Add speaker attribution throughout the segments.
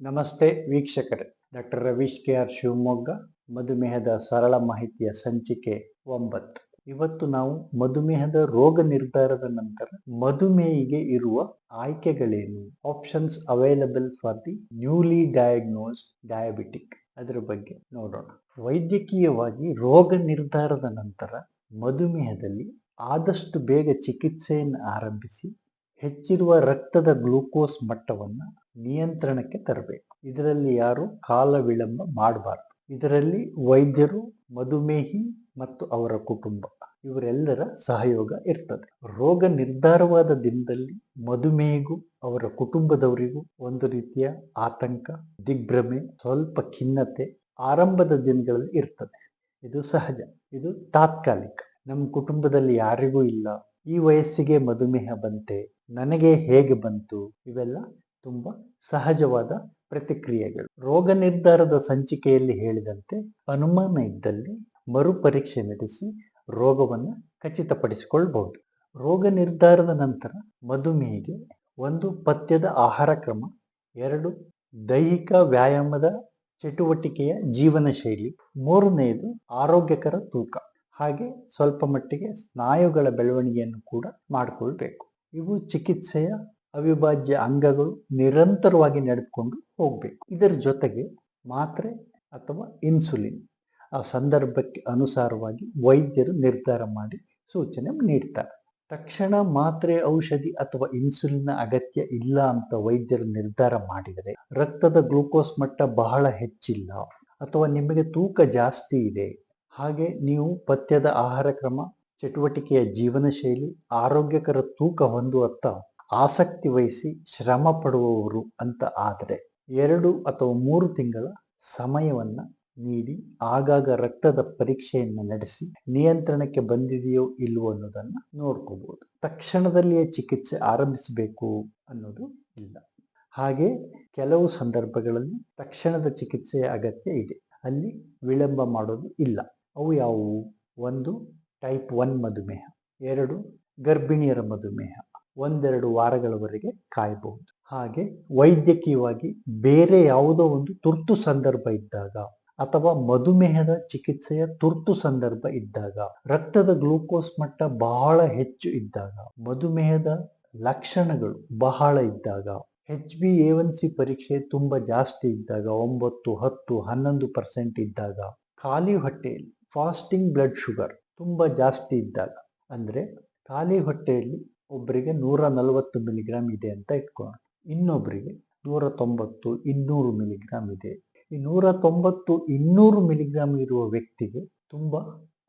Speaker 1: ನಮಸ್ತೆ ವೀಕ್ಷಕರೇ, doctor Ravish K R Shivamogga ಮಧುಮೇಹದ ಸರಳ ಮಾಹಿತಿಯ ಸಂಚಿಕೆ ಒಂಬತ್ತು. ಇವತ್ತು ನಾವು ಮಧುಮೇಹದ ರೋಗ ನಿರ್ಧಾರದ ನಂತರ ಮಧುಮೇಹಿಗೆ ಇರುವ ಆಯ್ಕೆಗಳೇನು? Options available for the newly diagnose diabetic ಅದರ ಬಗ್ಗೆ ನೋಡೋಣ. ವೈದ್ಯಕೀಯವಾಗಿ ರೋಗ ನಿರ್ಧಾರದ ನಂತರ ಮಧುಮೇಹದಲ್ಲಿ ಆದಷ್ಟು ಬೇಗ ಚಿಕಿತ್ಸೆಯನ್ನು ಆರಂಭಿಸಿ, ಹೆಚ್ಚಿರುವ ರಕ್ತದ ಗ್ಲೂಕೋಸ್ ಮಟ್ಟವನ್ನು ನಿಯಂತ್ರಣಕ್ಕೆ ತರಬೇಕು. ಇದರಲ್ಲಿ ಯಾರು ಕಾಲ ವಿಳಂಬ ಮಾಡಬಾರ್ದು. ಇದರಲ್ಲಿ ವೈದ್ಯರು, ಮಧುಮೇಹಿ ಮತ್ತು ಅವರ ಕುಟುಂಬ ಇವರೆಲ್ಲರ ಸಹಯೋಗ ಇರ್ತದೆ. ರೋಗ ನಿರ್ಧಾರವಾದ ದಿನದಲ್ಲಿ ಮಧುಮೇಹಿಗೂ ಅವರ ಕುಟುಂಬದವರಿಗೂ ಒಂದು ರೀತಿಯ ಆತಂಕ, ದಿಗ್ಭ್ರಮೆ, ಸ್ವಲ್ಪ ಖಿನ್ನತೆ ಆರಂಭದ ದಿನಗಳಲ್ಲಿ ಇರ್ತದೆ. ಇದು ಸಹಜ, ಇದು ತಾತ್ಕಾಲಿಕ. ನಮ್ಮ ಕುಟುಂಬದಲ್ಲಿ ಯಾರಿಗೂ ಇಲ್ಲ. ಈ ವಯಸ್ಸಿಗೆ ಮಧುಮೇಹ ಬಂತೆ, ನನಗೆ ಹೇಗೆ ಬಂತು? ಇವೆಲ್ಲ ತುಂಬಾ ಸಹಜವಾದ ಪ್ರತಿಕ್ರಿಯೆಗಳು. ರೋಗ ನಿರ್ಧಾರದ ಸಂಚಿಕೆಯಲ್ಲಿ ಹೇಳಿದಂತೆ ಅನುಮಾನ ಇದ್ದಲ್ಲಿ ಮರುಪರೀಕ್ಷೆ ನಡೆಸಿ ರೋಗವನ್ನು ಖಚಿತಪಡಿಸಿಕೊಳ್ಳಬಹುದು ರೋಗ ನಿರ್ಧಾರದ ನಂತರ ಮಧುಮೇಹಿಗೆ ಒಂದು ಪಥ್ಯದ ಆಹಾರ ಕ್ರಮ, ಎರಡು ದೈಹಿಕ ವ್ಯಾಯಾಮದ ಚಟುವಟಿಕೆಯ ಜೀವನ ಶೈಲಿ, ಮೂರನೆಯದು ಆರೋಗ್ಯಕರ ತೂಕ. ಹಾಗೆ ಸ್ವಲ್ಪ ಮಟ್ಟಿಗೆ ಸ್ನಾಯುಗಳ ಬೆಳವಣಿಗೆಯನ್ನು ಕೂಡ ಮಾಡಿಕೊಳ್ಬೇಕು. ಇವು ಚಿಕಿತ್ಸೆಯ ಅವಿಭಾಜ್ಯ ಅಂಗಗಳು ನಿರಂತರವಾಗಿ ನಡೆದುಕೊಂಡು ಹೋಗಬೇಕು. ಇದರ ಜೊತೆಗೆ ಮಾತ್ರೆ ಅಥವಾ ಇನ್ಸುಲಿನ್ ಆ ಸಂದರ್ಭಕ್ಕೆ ಅನುಸಾರವಾಗಿ ವೈದ್ಯರು ನಿರ್ಧಾರ ಮಾಡಿ ಸೂಚನೆ ನೀಡ್ತಾರೆ. ತಕ್ಷಣ ಮಾತ್ರೆ ಔಷಧಿ ಅಥವಾ ಇನ್ಸುಲಿನ್ ಅಗತ್ಯ ಇಲ್ಲ ಅಂತ ವೈದ್ಯರು ನಿರ್ಧಾರ ಮಾಡಿದರೆ ರಕ್ತದ ಗ್ಲೂಕೋಸ್ ಮಟ್ಟ ಬಹಳ ಹೆಚ್ಚಿಲ್ಲ ಅಥವಾ ನಿಮಗೆ ತೂಕ ಜಾಸ್ತಿ ಇದೆ. ಹಾಗೆ ನೀವು ಪಥ್ಯದ ಆಹಾರ ಕ್ರಮ, ಚಟುವಟಿಕೆಯ ಜೀವನ ಶೈಲಿ ಆರೋಗ್ಯಕರ ತೂಕ ಹೊಂದುವತ್ತ ಆಸಕ್ತಿ ವಹಿಸಿ ಶ್ರಮ ಪಡುವವರು ಅಂತ ಆದರೆ ಎರಡು ಅಥವಾ ಮೂರು ತಿಂಗಳ ಸಮಯವನ್ನ ನೀಡಿ ಆಗಾಗ ರಕ್ತದ ಪರೀಕ್ಷೆಯನ್ನು ನಡೆಸಿ ನಿಯಂತ್ರಣಕ್ಕೆ ಬಂದಿದೆಯೋ ಇಲ್ವೋ ಅನ್ನೋದನ್ನ ನೋಡ್ಕೋಬಹುದು ತಕ್ಷಣದಲ್ಲಿಯೇ ಚಿಕಿತ್ಸೆ ಆರಂಭಿಸಬೇಕು ಅನ್ನೋದು ಇಲ್ಲ. ಹಾಗೆ ಕೆಲವು ಸಂದರ್ಭಗಳಲ್ಲಿ ತಕ್ಷಣದ ಚಿಕಿತ್ಸೆಯ ಅಗತ್ಯ ಇದೆ. ಅಲ್ಲಿ ವಿಳಂಬ ಮಾಡೋದು ಇಲ್ಲ. ಅವು ಯಾವುವು? ಒಂದು ಟೈಪ್ ಒನ್ ಮಧುಮೇಹ. ಎರಡು, ಗರ್ಭಿಣಿಯರ ಮಧುಮೇಹ. ಒಂದೆರಡು ವಾರಗಳವರೆಗೆ ಕಾಯಬಹುದು. ಹಾಗೆ ವೈದ್ಯಕೀಯವಾಗಿ ಬೇರೆ ಯಾವುದೋ ಒಂದು ತುರ್ತು ಸಂದರ್ಭ ಇದ್ದಾಗ ಅಥವಾ ಮಧುಮೇಹದ ಚಿಕಿತ್ಸೆಯ ತುರ್ತು ಸಂದರ್ಭ ಇದ್ದಾಗ, ರಕ್ತದ ಗ್ಲೂಕೋಸ್ ಮಟ್ಟ ಬಹಳ ಹೆಚ್ಚು ಇದ್ದಾಗ, ಮಧುಮೇಹದ ಲಕ್ಷಣಗಳು ಬಹಳ ಇದ್ದಾಗ H B A one C ಪರೀಕ್ಷೆ ತುಂಬಾ ಜಾಸ್ತಿ ಇದ್ದಾಗ, ಒಂಬತ್ತು, ಹತ್ತು, ಹನ್ನೊಂದು ಪರ್ಸೆಂಟ್ ಇದ್ದಾಗ, ಖಾಲಿ ಹೊಟ್ಟೆಯಲ್ಲಿ ಫಾಸ್ಟಿಂಗ್ ಬ್ಲಡ್ ಶುಗರ್ ತುಂಬಾ ಜಾಸ್ತಿ ಇದ್ದಾಗ, ಅಂದ್ರೆ ಖಾಲಿ ಹೊಟ್ಟೆಯಲ್ಲಿ ಒಬ್ಬರಿಗೆ ನೂರ ನಲವತ್ತು ಮಿಲಿಗ್ರಾಮ್ ಇದೆ ಅಂತ ಇಟ್ಕೊಳ್ಳೋಣ. ಇನ್ನೊಬ್ಬರಿಗೆ ನೂರ ತೊಂಬತ್ತು, ಇನ್ನೂರು ಮಿಲಿಗ್ರಾಮ್ ಇದೆ. ಈ ನೂರ ತೊಂಬತ್ತು, ಇನ್ನೂರು ಮಿಲಿಗ್ರಾಮ್ ಇರುವ ವ್ಯಕ್ತಿಗೆ ತುಂಬ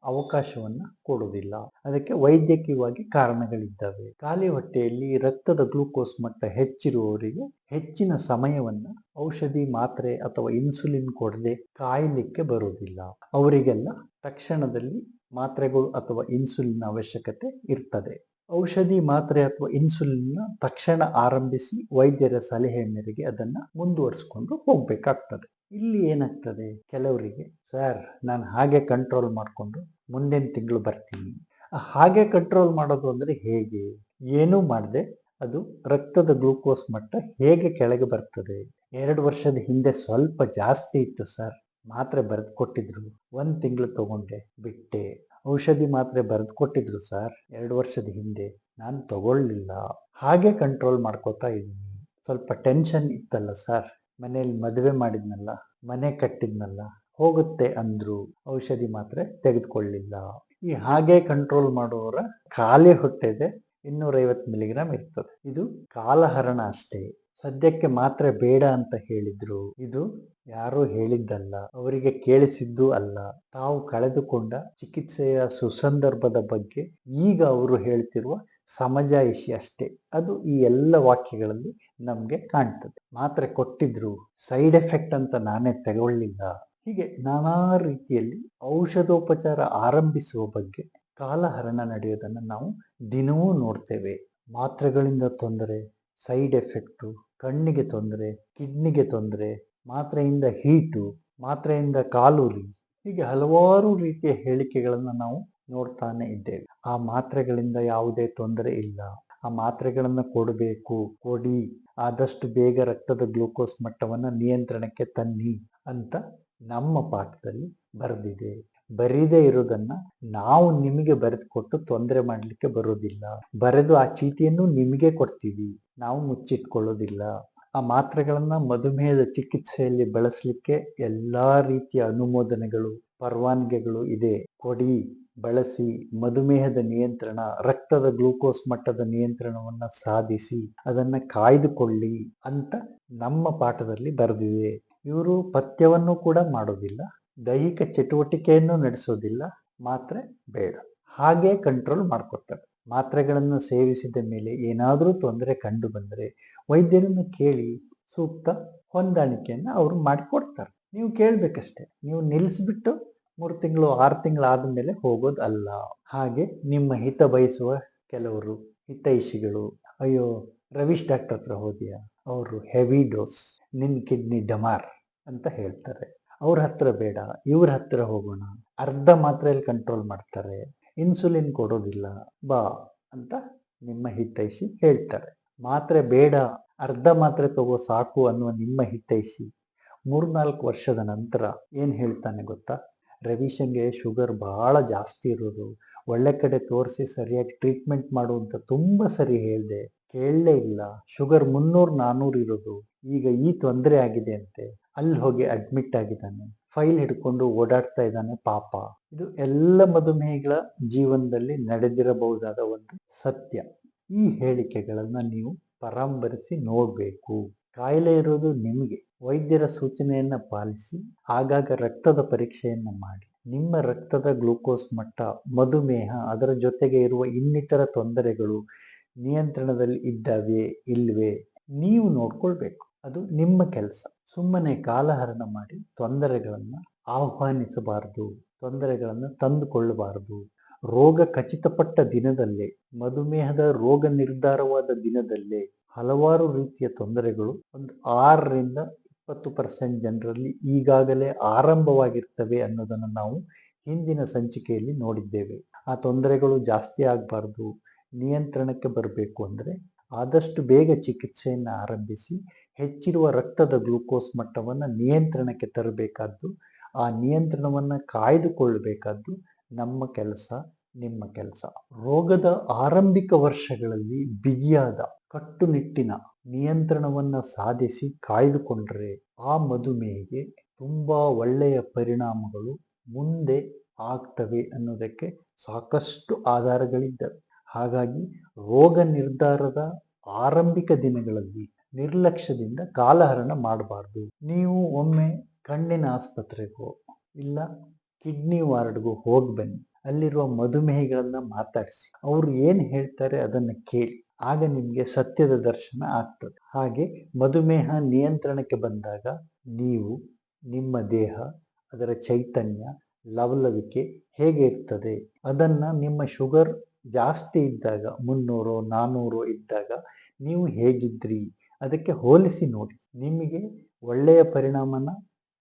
Speaker 1: ಅವಕಾಶವನ್ನು ಕೊಡೋದಿಲ್ಲ ಅದಕ್ಕೆ ವೈದ್ಯಕೀಯವಾಗಿ ಕಾರಣಗಳಿದ್ದಾವೆ. ಖಾಲಿ ಹೊಟ್ಟೆಯಲ್ಲಿ ರಕ್ತದ ಗ್ಲೂಕೋಸ್ ಮಟ್ಟ ಹೆಚ್ಚಿರುವವರಿಗೆ ಹೆಚ್ಚಿನ ಸಮಯವನ್ನು ಔಷಧಿ ಮಾತ್ರೆ ಅಥವಾ ಇನ್ಸುಲಿನ್ ಕೊಡದೆ ಕಾಯಲಿಕ್ಕೆ ಬರುವುದಿಲ್ಲ. ಅವರಿಗೆಲ್ಲ ತಕ್ಷಣದಲ್ಲಿ ಮಾತ್ರೆಗಳು ಅಥವಾ ಇನ್ಸುಲಿನ್ ಅವಶ್ಯಕತೆ ಇರ್ತದೆ. ಔಷಧಿ ಮಾತ್ರೆ ಅಥವಾ ಇನ್ಸುಲಿನ್ ತಕ್ಷಣ ಆರಂಭಿಸಿ ವೈದ್ಯರ ಸಲಹೆ ಮೇರೆಗೆ ಅದನ್ನು ಮುಂದುವರಿಸಿಕೊಂಡು ಹೋಗಬೇಕಾಗ್ತದೆ. ಇಲ್ಲಿ ಏನಾಗ್ತದೆ? ಕೆಲವರಿಗೆ, ಸರ್, ನಾನು ಹಾಗೆ ಕಂಟ್ರೋಲ್ ಮಾಡಿಕೊಂಡು ಮುಂದಿನ ತಿಂಗಳು ಬರ್ತೀನಿ. ಹಾಗೆ ಕಂಟ್ರೋಲ್ ಮಾಡೋದು ಅಂದರೆ ಹೇಗೆ? ಏನೂ ಮಾಡಿದೆ. ಅದು ರಕ್ತದ ಗ್ಲೂಕೋಸ್ ಮಟ್ಟ ಹೇಗೆ ಕೆಳಗೆ ಬರ್ತದೆ? ಎರಡು ವರ್ಷದ ಹಿಂದೆ ಸ್ವಲ್ಪ ಜಾಸ್ತಿ ಇತ್ತು, ಸರ್. ಮಾತ್ರೆ ಬರೆದು ಕೊಟ್ಟಿದ್ರು. ಒಂದು ತಿಂಗಳು ತಗೊಂಡೆ, ಬಿಟ್ಟೆ. ಔಷಧಿ ಮಾತ್ರೆ ಬರೆದು ಕೊಟ್ಟಿದ್ರು ಸರ್, ಎರಡು ವರ್ಷದ ಹಿಂದೆ. ನಾನು ತಗೊಳ್ಳಿಲ್ಲ ಹಾಗೆ ಕಂಟ್ರೋಲ್ ಮಾಡ್ಕೋತಾ ಇದ್ದೀನಿ. ಸ್ವಲ್ಪ ಟೆನ್ಷನ್ ಇತ್ತಲ್ಲ ಸರ್. ಮನೇಲಿ ಮದುವೆ ಮಾಡಿದ್ನಲ್ಲ, ಮನೆ ಕಟ್ಟಿದ್ನಲ್ಲ, ಹೋಗುತ್ತೆ ಅಂದ್ರು. ಔಷಧಿ ಮಾತ್ರೆ ತೆಗೆದುಕೊಳ್ಳಿಲ್ಲ. ಈ ಹಾಗೆ ಕಂಟ್ರೋಲ್ ಮಾಡುವವರ ಖಾಲಿ ಹೊಟ್ಟೆದೆ ಇನ್ನೂರೈವತ್ತು ಮಿಲಿಗ್ರಾಮ್ ಇರ್ತದೆ. ಇದು ಕಾಲಹರಣ ಅಷ್ಟೇ. ಸದ್ಯಕ್ಕೆ ಮಾತ್ರ ಬೇಡ ಅಂತ ಹೇಳಿದ್ರು. ಇದು ಯಾರು ಹೇಳಿದ್ದಲ್ಲ, ಅವರಿಗೆ ಕೇಳಿಸಿದ್ದು ಅಲ್ಲ. ತಾವು ಕಳೆದುಕೊಂಡ ಚಿಕಿತ್ಸೆಯ ಸುಸಂದರ್ಭದ ಬಗ್ಗೆ ಈಗ ಅವರು ಹೇಳ್ತಿರುವ ಸಮಜಾಯಿಷಿ ಅಷ್ಟೇ. ಅದು ಈ ಎಲ್ಲ ವಾಕ್ಯಗಳಲ್ಲಿ ನಮಗೆ ಕಾಣ್ತದೆ. ಮಾತ್ರೆ ಕೊಟ್ಟಿದ್ರು, ಸೈಡ್ ಎಫೆಕ್ಟ್ ಅಂತ ನಾನೇ ತಗೊಳ್ಳಿಲ್ಲ. ಹೀಗೆ ನಾನಾ ರೀತಿಯಲ್ಲಿ ಔಷಧೋಪಚಾರ ಆರಂಭಿಸುವ ಬಗ್ಗೆ ಕಾಲಹರಣ ನಡೆಯೋದನ್ನು ನಾವು ದಿನವೂ ನೋಡ್ತೇವೆ. ಮಾತ್ರೆಗಳಿಂದ ತೊಂದರೆ, ಸೈಡ್ ಎಫೆಕ್ಟು ಕಣ್ಣಿಗೆ ತೊಂದರೆ, ಕಿಡ್ನಿಗೆ ತೊಂದರೆ, ಮಾತ್ರೆಯಿಂದ ಹೀಟು, ಮಾತ್ರೆಯಿಂದ ಕಾಲುರಿ ಹೀಗೆ ಹಲವಾರು ರೀತಿಯ ಹೇಳಿಕೆಗಳನ್ನು ನಾವು ನೋಡ್ತಾನೆ ಇದ್ದೇವೆ. ಆ ಮಾತ್ರೆಗಳಿಂದ ಯಾವುದೇ ತೊಂದರೆ ಇಲ್ಲ. ಆ ಮಾತ್ರೆಗಳನ್ನು ಕೊಡಬೇಕು, ಕೊಡಿ. ಆದಷ್ಟು ಬೇಗ ರಕ್ತದ ಗ್ಲೂಕೋಸ್ ಮಟ್ಟವನ್ನು ನಿಯಂತ್ರಣಕ್ಕೆ ತನ್ನಿ ಅಂತ ನಮ್ಮ ಪಾಠದಲ್ಲಿ ಬರೆದಿದೆ. ಬರೀದೇ ಇರೋದನ್ನು ನಾವು ನಿಮಗೆ ಬರೆದುಕೊಟ್ಟು ತೊಂದರೆ ಮಾಡಲಿಕ್ಕೆ ಬರೋದಿಲ್ಲ ಬರೆದು ಆ ಚೀಟಿಯನ್ನು ನಿಮಗೆ ಕೊಡ್ತೀವಿ. ನಾವು ಮುಚ್ಚಿಟ್ಕೊಳ್ಳೋದಿಲ್ಲ. ಆ ಮಾತ್ರೆಗಳನ್ನು ಮಧುಮೇಹದ ಚಿಕಿತ್ಸೆಯಲ್ಲಿ ಬಳಸಲಿಕ್ಕೆ ಎಲ್ಲಾ ರೀತಿಯ ಅನುಮೋದನೆಗಳು, ಪರವಾನಗಿಗಳು ಇದೆ. ಕೊಡಿ, ಬಳಸಿ, ಮಧುಮೇಹದ ನಿಯಂತ್ರಣ, ರಕ್ತದ ಗ್ಲೂಕೋಸ್ ಮಟ್ಟದ ನಿಯಂತ್ರಣವನ್ನು ಸಾಧಿಸಿ, ಅದನ್ನ ಕಾಯ್ದುಕೊಳ್ಳಿ ಅಂತ ನಮ್ಮ ಪಾಠದಲ್ಲಿ ಬರೆದಿದೆ. ಇವರು ಪಥ್ಯವನ್ನು ಕೂಡ ಮಾಡೋದಿಲ್ಲ, ದೈಹಿಕ ಚಟುವಟಿಕೆಯನ್ನು ನಡೆಸೋದಿಲ್ಲ, ಮಾತ್ರೆ ಬೇಡ. ಹಾಗೆ ಕಂಟ್ರೋಲ್ ಮಾಡ್ಕೊತಾರೆ ಮಾತ್ರೆಗಳನ್ನು ಸೇವಿಸಿದ ಮೇಲೆ ಏನಾದರೂ ತೊಂದರೆ ಕಂಡು ಬಂದರೆ ವೈದ್ಯರನ್ನು ಕೇಳಿ ಸೂಕ್ತ ಹೊಂದಾಣಿಕೆಯನ್ನು ಅವರು ಮಾಡಿಕೊಡ್ತಾರೆ. ನೀವು ಕೇಳಬೇಕಷ್ಟೆ, ನೀವು ನಿಲ್ಲಿಸ್ಬಿಟ್ಟು ಮೂರು ತಿಂಗಳು, ಆರು ತಿಂಗಳು ಮೇಲೆ ಹೋಗೋದು ಅಲ್ಲ ಹಾಗೆ ನಿಮ್ಮ ಹಿತ ಬಯಸುವ ಕೆಲವರು, ಹಿತೈಷಿಗಳು, ಅಯ್ಯೋ ರವೀಶ್ ಡಾಕ್ಟರ್ ಹತ್ರ ಹೋದ್ಯಾ? ಅವರು ಹೆವಿ ಡೋಸ್ ನಿನ್ನ ಕಿಡ್ನಿ ಡಮಾರ್ ಅಂತ ಹೇಳ್ತಾರೆ. ಅವ್ರ ಹತ್ರ ಬೇಡ, ಇವ್ರ ಹತ್ರ ಹೋಗೋಣ. ಅರ್ಧ ಮಾತ್ರೆಯಲ್ಲಿ ಕಂಟ್ರೋಲ್ ಮಾಡ್ತಾರೆ. ಇನ್ಸುಲಿನ್ ಕೊಡೋದಿಲ್ಲ, ಬಾ ಅಂತ ನಿಮ್ಮ ಹಿತೈಷಿ ಹೇಳ್ತಾರೆ. ಮಾತ್ರೆ ಬೇಡ, ಅರ್ಧ ಮಾತ್ರೆ ತಗೋ ಸಾಕು ಅನ್ನುವ ನಿಮ್ಮ ಹಿತೈಷಿ. ಮೂರ್ನಾಲ್ಕು ವರ್ಷದ ನಂತರ ಏನು ಹೇಳ್ತಾನೆ ಗೊತ್ತಾ? ರವೀಶನ್ಗೆ ಶುಗರ್ ಬಹಳ ಜಾಸ್ತಿ ಇರೋದು. ಒಳ್ಳೆ ಕಡೆ ತೋರಿಸಿ ಸರಿಯಾಗಿ ಟ್ರೀಟ್ಮೆಂಟ್ ಮಾಡುವಂತ ತುಂಬಾ ಸರಿ ಹೇಳಿದೆ. ಕೇಳಲೇ ಇಲ್ಲ. ಶುಗರ್ ಮುನ್ನೂರು ನಾನ್ನೂರು ಇರೋದು. ಈಗ ಈ ತೊಂದರೆ ಆಗಿದೆ ಅಂತೆ. ಅಲ್ಲಿ ಹೋಗಿ ಅಡ್ಮಿಟ್ ಆಗಿದ್ದಾನೆ. ಫೈಲ್ ಹಿಡ್ಕೊಂಡು ಓಡಾಡ್ತಾ ಇದ್ದಾನೆ ಪಾಪ. ಇದು ಎಲ್ಲ ಮಧುಮೇಹಿಗಳ ಜೀವನದಲ್ಲಿ ನಡೆದಿರಬಹುದಾದ ಒಂದು ಸತ್ಯ. ಈ ಹೇಳಿಕೆಗಳನ್ನ ನೀವು ಪರಾಂಬರಿಸಿ ನೋಡಬೇಕು. ಕಾಯಿಲೆ ಇರೋದು ನಿಮಗೆ. ವೈದ್ಯರ ಸೂಚನೆಯನ್ನ ಪಾಲಿಸಿ, ಆಗಾಗ ರಕ್ತದ ಪರೀಕ್ಷೆಯನ್ನ ಮಾಡಿ. ನಿಮ್ಮ ರಕ್ತದ ಗ್ಲೂಕೋಸ್ ಮಟ್ಟ, ಮಧುಮೇಹ, ಅದರ ಜೊತೆಗೆ ಇರುವ ಇನ್ನಿತರ ತೊಂದರೆಗಳು ನಿಯಂತ್ರಣದಲ್ಲಿ ಇದ್ದಾವೆ, ಇಲ್ವೇ? ನೀವು ನೋಡ್ಕೊಳ್ಬೇಕು. ಅದು ನಿಮ್ಮ ಕೆಲಸ. ಸುಮ್ಮನೆ ಕಾಲಹರಣ ಮಾಡಿ ತೊಂದರೆಗಳನ್ನು ಆಹ್ವಾನಿಸಬಾರದು, ತೊಂದರೆಗಳನ್ನು ತಂದುಕೊಳ್ಳಬಾರದು. ರೋಗ ಖಚಿತಪಟ್ಟ ದಿನದಲ್ಲೇ, ಮಧುಮೇಹದ ರೋಗ ನಿರ್ಧಾರವಾದ ದಿನದಲ್ಲೇ ಹಲವಾರು ರೀತಿಯ ತೊಂದರೆಗಳು ಒಂದು ಆರರಿಂದ ಇಪ್ಪತ್ತು ಪರ್ಸೆಂಟ್ ಜನರಲ್ಲಿ ಈಗಾಗಲೇ ಆರಂಭವಾಗಿರ್ತವೆ ಅನ್ನೋದನ್ನು ನಾವು ಹಿಂದಿನ ಸಂಚಿಕೆಯಲ್ಲಿ ನೋಡಿದ್ದೇವೆ. ಆ ತೊಂದರೆಗಳು ಜಾಸ್ತಿ ಆಗಬಾರ್ದು, ನಿಯಂತ್ರಣಕ್ಕೆ ಬರಬೇಕು ಅಂದರೆ ಆದಷ್ಟು ಬೇಗ ಚಿಕಿತ್ಸೆಯನ್ನು ಆರಂಭಿಸಿ, ಹೆಚ್ಚಿರುವ ರಕ್ತದ ಗ್ಲೂಕೋಸ್ ಮಟ್ಟವನ್ನು ನಿಯಂತ್ರಣಕ್ಕೆ ತರಬೇಕಾದ್ದು, ಆ ನಿಯಂತ್ರಣವನ್ನು ಕಾಯ್ದುಕೊಳ್ಳಬೇಕಾದ್ದು ನಮ್ಮ ಕೆಲಸ, ನಿಮ್ಮ ಕೆಲಸ. ರೋಗದ ಆರಂಭಿಕ ವರ್ಷಗಳಲ್ಲಿ ಬಿಗಿಯಾದ, ಕಟ್ಟುನಿಟ್ಟಿನ ನಿಯಂತ್ರಣವನ್ನು ಸಾಧಿಸಿ ಕಾಯ್ದುಕೊಂಡ್ರೆ ಆ ಮಧುಮೇಹಿಗೆ ತುಂಬ ಒಳ್ಳೆಯ ಪರಿಣಾಮಗಳು ಮುಂದೆ ಆಗ್ತವೆ ಅನ್ನೋದಕ್ಕೆ ಸಾಕಷ್ಟು ಆಧಾರಗಳಿದ್ದವೆ. ಹಾಗಾಗಿ ರೋಗ ನಿರ್ಧಾರದ ಆರಂಭಿಕ ದಿನಗಳಲ್ಲಿ ನಿರ್ಲಕ್ಷ್ಯದಿಂದ ಕಾಲಹರಣ ಮಾಡಬಾರ್ದು. ನೀವು ಒಮ್ಮೆ ಕಣ್ಣಿನ ಆಸ್ಪತ್ರೆಗೋ ಇಲ್ಲ ಕಿಡ್ನಿ ವಾರ್ಡ್ಗೂ ಹೋಗಿ ಬನ್ನಿ ಅಲ್ಲಿರುವ ಮಧುಮೇಹಿಗಳನ್ನ ಮಾತಾಡಿಸಿ. ಅವರು ಏನು ಹೇಳ್ತಾರೆ ಅದನ್ನು ಕೇಳಿ. ಆಗ ನಿಮಗೆ ಸತ್ಯದ ದರ್ಶನ ಆಗ್ತದೆ. ಹಾಗೆ ಮಧುಮೇಹ ನಿಯಂತ್ರಣಕ್ಕೆ ಬಂದಾಗ ನೀವು ನಿಮ್ಮ ದೇಹ, ಅದರ ಚೈತನ್ಯ, ಲವಲವಿಕೆ ಹೇಗೆ ಇರ್ತದೆ, ಅದನ್ನ ನಿಮ್ಮ ಶುಗರ್ ಜಾಸ್ತಿ ಇದ್ದಾಗ, ಮುನ್ನೂರು ನಾನ್ನೂರು ಇದ್ದಾಗ ನೀವು ಹೇಗಿದ್ರಿ? ಅದಕ್ಕೆ ಹೋಲಿಸಿ ನೋಡಿ. ನಿಮಗೆ ಒಳ್ಳೆಯ ಪರಿಣಾಮನ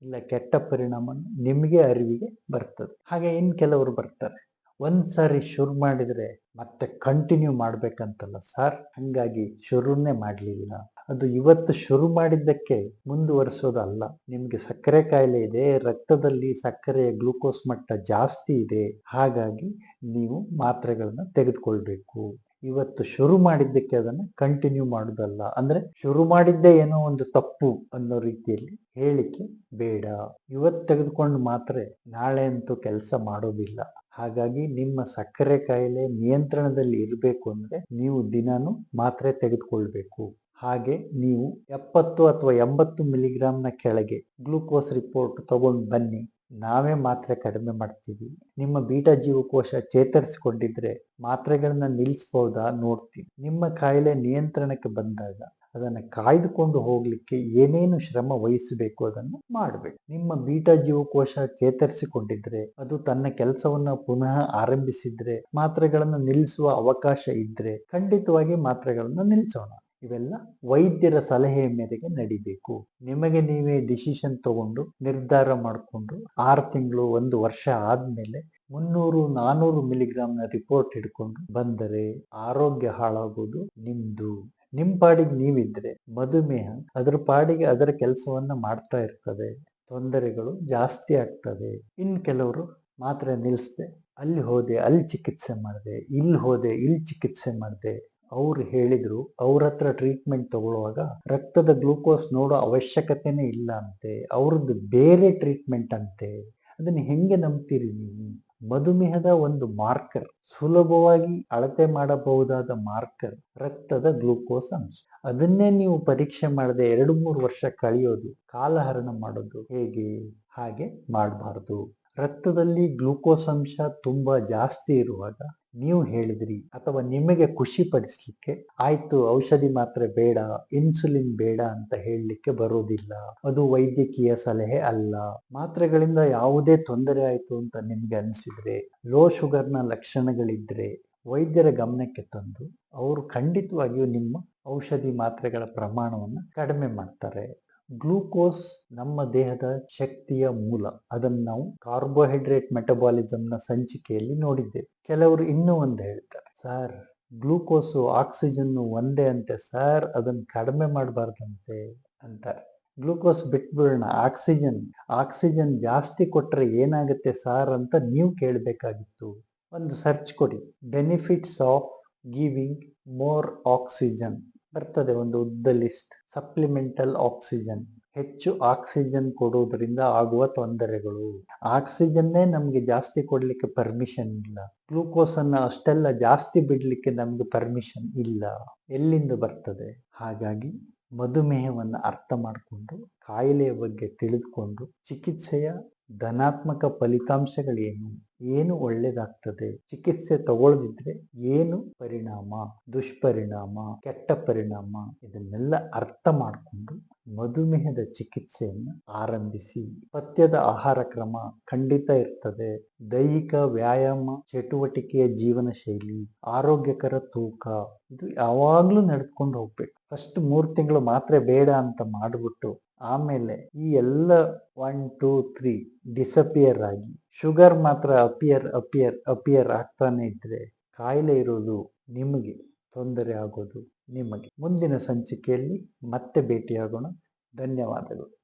Speaker 1: ಇಲ್ಲ ಕೆಟ್ಟ ಪರಿಣಾಮನ ನಿಮಗೆ ಅರಿವಿಗೆ ಬರ್ತದೆ. ಹಾಗೆ ಇನ್ನು ಕೆಲವರು ಬರ್ತಾರೆ. ಒಂದ್ಸಾರಿ ಶುರು ಮಾಡಿದರೆ ಮತ್ತೆ ಕಂಟಿನ್ಯೂ ಮಾಡಬೇಕಂತಲ್ಲ ಸರ್ ಹಾಗಾಗಿ ಶುರುನೇ ಮಾಡಲಿಲ್ಲ. ಅದು ಇವತ್ತು ಶುರು ಮಾಡಿದ್ದಕ್ಕೆ ಮುಂದುವರಿಸೋದಲ್ಲ. ನಿಮಗೆ ಸಕ್ಕರೆ ಕಾಯಿಲೆ ಇದೆ, ರಕ್ತದಲ್ಲಿ ಸಕ್ಕರೆಯ ಗ್ಲೂಕೋಸ್ ಮಟ್ಟ ಜಾಸ್ತಿ ಇದೆ, ಹಾಗಾಗಿ ನೀವು ಮಾತ್ರೆಗಳನ್ನು ತೆಗೆದುಕೊಳ್ಬೇಕು. ಇವತ್ತು ಶುರು ಮಾಡಿದ್ದಕ್ಕೆ ಅದನ್ನು ಕಂಟಿನ್ಯೂ ಮಾಡೋದಲ್ಲ. ಅಂದ್ರೆ ಶುರು ಮಾಡಿದ್ದೇ ಏನೋ ಒಂದು ತಪ್ಪು ಅನ್ನೋ ರೀತಿಯಲ್ಲಿ ಹೇಳಿಕೆ ಬೇಡ. ಇವತ್ತು ತೆಗೆದುಕೊಂಡು ಮಾತ್ರೆ ನಾಳೆ ಅಂತೂ ಕೆಲಸ ಮಾಡೋದಿಲ್ಲ. ಹಾಗಾಗಿ ನಿಮ್ಮ ಸಕ್ಕರೆ ಕಾಯಿಲೆ ನಿಯಂತ್ರಣದಲ್ಲಿ ಇರಬೇಕು ಅಂದ್ರೆ ನೀವು ದಿನಾನು ಮಾತ್ರೆ ತೆಗೆದುಕೊಳ್ಬೇಕು. ಹಾಗೆ ನೀವು ಎಪ್ಪತ್ತು ಅಥವಾ ಎಂಬತ್ತು ಮಿಲಿಗ್ರಾಮ್ನ ಕೆಳಗೆ ಗ್ಲೂಕೋಸ್ ರಿಪೋರ್ಟ್ ತಗೊಂಡು ಬನ್ನಿ. ನಾವೇ ಮಾತ್ರೆ ಕಡಿಮೆ ಮಾಡ್ತೀವಿ. ನಿಮ್ಮ ಬೀಟಾ ಜೀವಕೋಶ ಚೇತರಿಸಿಕೊಂಡಿದ್ರೆ ಮಾತ್ರೆಗಳನ್ನ ನಿಲ್ಲಿಸ್ಬೋದಾ ನೋಡ್ತೀವಿ. ನಿಮ್ಮ ಕಾಯಿಲೆ ನಿಯಂತ್ರಣಕ್ಕೆ ಬಂದಾಗ ಅದನ್ನು ಕಾಯ್ದುಕೊಂಡು ಹೋಗ್ಲಿಕ್ಕೆ ಏನೇನು ಶ್ರಮ ವಹಿಸಬೇಕು ಅದನ್ನು ಮಾಡಬೇಕು. ನಿಮ್ಮ ಬೀಟಾ ಜೀವಕೋಶ ಚೇತರಿಸಿಕೊಂಡಿದ್ರೆ ಅದು ತನ್ನ ಕೆಲಸವನ್ನ ಪುನಃ ಆರಂಭಿಸಿದ್ರೆ ಮಾತ್ರೆಗಳನ್ನು ನಿಲ್ಲಿಸುವ ಅವಕಾಶ ಇದ್ರೆ ಖಂಡಿತವಾಗಿ ಮಾತ್ರೆಗಳನ್ನು ನಿಲ್ಲಿಸೋಣ ಇವೆಲ್ಲ ವೈದ್ಯರ ಸಲಹೆ ಮೇರೆಗೆ ನಡಿಬೇಕು. ನಿಮಗೆ ನೀವೇ ಡಿಸಿಷನ್ ತಗೊಂಡು ನಿರ್ಧಾರ ಮಾಡಿಕೊಂಡು ಆರು ತಿಂಗಳು ಒಂದು ವರ್ಷ ಆದ್ಮೇಲೆ ಮುನ್ನೂರು, ನಾನೂರು ಮಿಲಿಗ್ರಾಮ್ನ ರಿಪೋರ್ಟ್ ಹಿಡ್ಕೊಂಡು ಬಂದರೆ ಆರೋಗ್ಯ ಹಾಳಾಗೋದು ನಿಮ್ದು. ನಿಮ್ಮ ಪಾಡಿಗೆ ನೀವಿದ್ರೆ ಮಧುಮೇಹ ಅದರ ಪಾಡಿಗೆ ಅದರ ಕೆಲಸವನ್ನ ಮಾಡ್ತಾ ಇರ್ತದೆ. ತೊಂದರೆಗಳು ಜಾಸ್ತಿ ಆಗ್ತದೆ. ಇನ್ ಕೆಲವರು ಮಾತ್ರ ನಿಲ್ಲಿಸ್ದೆ ಅಲ್ಲಿ ಹೋದೆ, ಅಲ್ಲಿ ಚಿಕಿತ್ಸೆ ಮಾಡಿದೆ, ಇಲ್ಲಿ ಹೋದೆ, ಇಲ್ಲಿ ಚಿಕಿತ್ಸೆ ಮಾಡಿದೆ. ಅವ್ರು ಹೇಳಿದ್ರು, ಅವ್ರ ಹತ್ರ ಟ್ರೀಟ್ಮೆಂಟ್ ತಗೊಳ್ಳುವಾಗ ರಕ್ತದ ಗ್ಲೂಕೋಸ್ ನೋಡೋ ಅವಶ್ಯಕತೆನೇ ಇಲ್ಲ ಅಂತೆ, ಅವ್ರದ್ದು ಬೇರೆ ಟ್ರೀಟ್ಮೆಂಟ್ ಅಂತೆ, ಅದನ್ನ ಹೆಂಗೆ ನಂಬ್ತೀರಿ ನೀವು? ಮಧುಮೇಹದ ಒಂದು ಮಾರ್ಕರ್ ಸುಲಭವಾಗಿ ಅಳತೆ ಮಾಡಬಹುದಾದ ಮಾರ್ಕರ್ ರಕ್ತದ ಗ್ಲೂಕೋಸ್ ಅಂಶ. ಅದನ್ನೇ ನೀವು ಪರೀಕ್ಷೆ ಮಾಡದೆ ಎರಡು ಮೂರು ವರ್ಷ ಕಳೆಯೋದು, ಕಾಲಹರಣ ಮಾಡೋದು ಹೇಗೆ? ಹಾಗೆ ಮಾಡಬಾರ್ದು. ರಕ್ತದಲ್ಲಿ ಗ್ಲೂಕೋಸ್ ಅಂಶ ತುಂಬಾ ಜಾಸ್ತಿ ಇರುವಾಗ ನೀವು ಹೇಳಿದ್ರಿ ಅಥವಾ ನಿಮಗೆ ಖುಷಿ ಪಡಿಸ್ಲಿಕ್ಕೆ ಆಯ್ತು ಔಷಧಿ ಮಾತ್ರೆ ಬೇಡ ಇನ್ಸುಲಿನ್ ಬೇಡ ಅಂತ ಹೇಳಲಿಕ್ಕೆ ಬರೋದಿಲ್ಲ. ಅದು ವೈದ್ಯಕೀಯ ಸಲಹೆ ಅಲ್ಲ. ಮಾತ್ರೆಗಳಿಂದ ಯಾವುದೇ ತೊಂದರೆ ಆಯಿತು ಅಂತ ನಿಮ್ಗೆ ಅನಿಸಿದ್ರೆ ಲೋ ಶುಗರ್ನ ಲಕ್ಷಣಗಳಿದ್ರೆ ವೈದ್ಯರ ಗಮನಕ್ಕೆ ತಂದು, ಅವರು ಖಂಡಿತವಾಗಿಯೂ ನಿಮ್ಮ ಔಷಧಿ ಮಾತ್ರೆಗಳ ಪ್ರಮಾಣವನ್ನು ಕಡಿಮೆ ಮಾಡ್ತಾರೆ. ಗ್ಲೂಕೋಸ್ ನಮ್ಮ ದೇಹದ ಶಕ್ತಿಯ ಮೂಲ. ಅದನ್ನು ನಾವು ಕಾರ್ಬೋಹೈಡ್ರೇಟ್ ಮೆಟಬಾಲಿಸಂನ ಸಂಚಿಕೆಯಲ್ಲಿ ನೋಡಿದ್ದೇವೆ. ಕೆಲವರು ಇನ್ನೂ ಒಂದು ಹೇಳ್ತಾರೆ, ಸರ್, ಗ್ಲೂಕೋಸ್ ಆಕ್ಸಿಜನ್ ಒಂದೇ ಅಂತೆ, ಸರ್, ಅದನ್ನು ಕಡಿಮೆ ಮಾಡಬಾರ್ದಂತೆ ಅಂತಾರೆ. ಗ್ಲೂಕೋಸ್ ಬಿಟ್ಬಿಡೋಣ, ಆಕ್ಸಿಜನ್ ಆಕ್ಸಿಜನ್ ಜಾಸ್ತಿ ಕೊಟ್ಟರೆ ಏನಾಗುತ್ತೆ ಸಾರ್ ಅಂತ ನೀವು ಕೇಳಬೇಕಾಗಿತ್ತು. ಒಂದು ಸರ್ಚ್ ಕೊಡಿ. Benefits of giving more oxygen. ಬರ್ತದೆ ಒಂದು ಉದ್ದ ಲಿಸ್ಟ್. Supplemental oxygen. ಹೆಚ್ಚು ಆಕ್ಸಿಜನ್ ಕೊಡುವುದರಿಂದ ಆಗುವ ತೊಂದರೆಗಳು. ಆಕ್ಸಿಜನ್ನೇ ನಮಗೆ ಜಾಸ್ತಿ ಕೊಡಲಿಕ್ಕೆ ಪರ್ಮಿಷನ್ ಇಲ್ಲ. ಗ್ಲೂಕೋಸನ್ನು ಅಷ್ಟೆಲ್ಲ ಜಾಸ್ತಿ ಬಿಡಲಿಕ್ಕೆ ನಮಗೆ ಪರ್ಮಿಷನ್ ಇಲ್ಲ. ಎಲ್ಲಿಂದ ಬರ್ತದೆ? ಹಾಗಾಗಿ ಮಧುಮೇಹವನ್ನು ಅರ್ಥ ಮಾಡಿಕೊಂಡು, ಕಾಯಿಲೆಯ ಬಗ್ಗೆ ತಿಳಿದುಕೊಂಡು, ಚಿಕಿತ್ಸೆಯ ಧನಾತ್ಮಕ ಫಲಿತಾಂಶಗಳೇನು? ಏನು ಒಳ್ಳೇದಾಗ್ತದೆ? ಚಿಕಿತ್ಸೆ ತಗೊಳ್ದಿದ್ರೆ ಏನು ಪರಿಣಾಮ? ದುಷ್ಪರಿಣಾಮ? ಕೆಟ್ಟ ಪರಿಣಾಮ? ಇದನ್ನೆಲ್ಲ ಅರ್ಥ ಮಾಡಿಕೊಂಡು ಮಧುಮೇಹದ ಚಿಕಿತ್ಸೆಯನ್ನು ಆರಂಭಿಸಿ, ಪಥ್ಯದ ಆಹಾರ ಕ್ರಮ ಖಂಡಿತ ಇರ್ತದೆ. ದೈಹಿಕ ವ್ಯಾಯಾಮ, ಚಟುವಟಿಕೆಯ ಜೀವನ ಶೈಲಿ, ಆರೋಗ್ಯಕರ ತೂಕ, ಇದು ಯಾವಾಗಲೂ ನಡ್ಕೊಂಡು ಹೋಗ್ಬೇಕು. ಫಸ್ಟ್ ಮೂರು ತಿಂಗಳು ಮಾತ್ರ ಬೇಡ ಅಂತ ಮಾಡಿಬಿಟ್ಟು ಆಮೇಲೆ ಈ ಎಲ್ಲ ಒನ್ ಟೂ ತ್ರೀ ಡಿಸಪಿಯರ್ ಆಗಿ ಶುಗರ್ ಮಾತ್ರ ಅಪಿಯರ್ ಅಪಿಯರ್ ಅಪಿಯರ್ ಆಗ್ತಾನೆ ಇದ್ರೆ ಕಾಯಿಲೆ ಇರೋದು ನಿಮಗೆ ತೊಂದರೆ ಆಗೋದು ನಿಮಗೆ. ಮುಂದಿನ ಸಂಚಿಕೆಯಲ್ಲಿ ಮತ್ತೆ ಭೇಟಿಯಾಗೋಣ. ಧನ್ಯವಾದಗಳು.